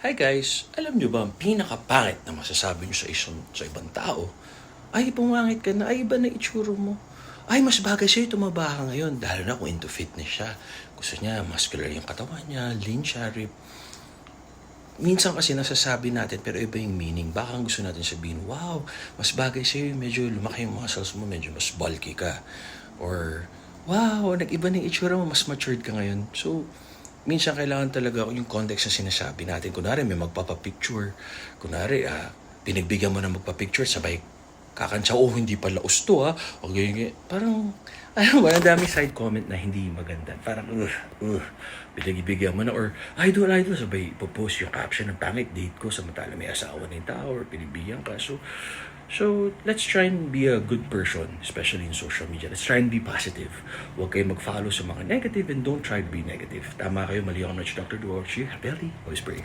Hi guys, alam nyo ba ang pinakapangit na masasabi nyo sa isang sa ibang tao? Ay, pumangit ka na. Ay, iba na itsura mo. Ay, mas bagay sa'yo tumaba ka ngayon. Dahil na kung into fitness siya. Gusto niya, muscular yung katawan niya, lean siya, rip. Minsan kasi nasasabi natin pero iba yung meaning. Baka ang gusto natin sabihin, wow, mas bagay sa'yo, medyo lumaki yung muscles mo, medyo mas bulky ka. Or, wow, nag-iba na yung itsura mo, mas matured ka ngayon. So, minsan kailangan talaga yung context na sinasabi natin. Kunwari, may magpapapicture. Kunwari, ah, pinagbigyan mo na magpapicture, sabay kakantsa, oh, hindi pala usto ha. O ganyan, ganyan. Parang, ba, ang dami side comment na hindi maganda. Parang, uh, uh, pinagbigyan mo na. Or, idol, idol, sabay ipopost yung caption ng pangit date ko, samantala may asawa yung tao, or pinagbigyan ka. So, so, let's try and be a good person, especially in social media. Let's try and be positive. Huwag kayo mag-follow sa mga negative and don't try to be negative. Tama kayo, mali ako na Dr. Duorchi. Happy, healthy, always pray.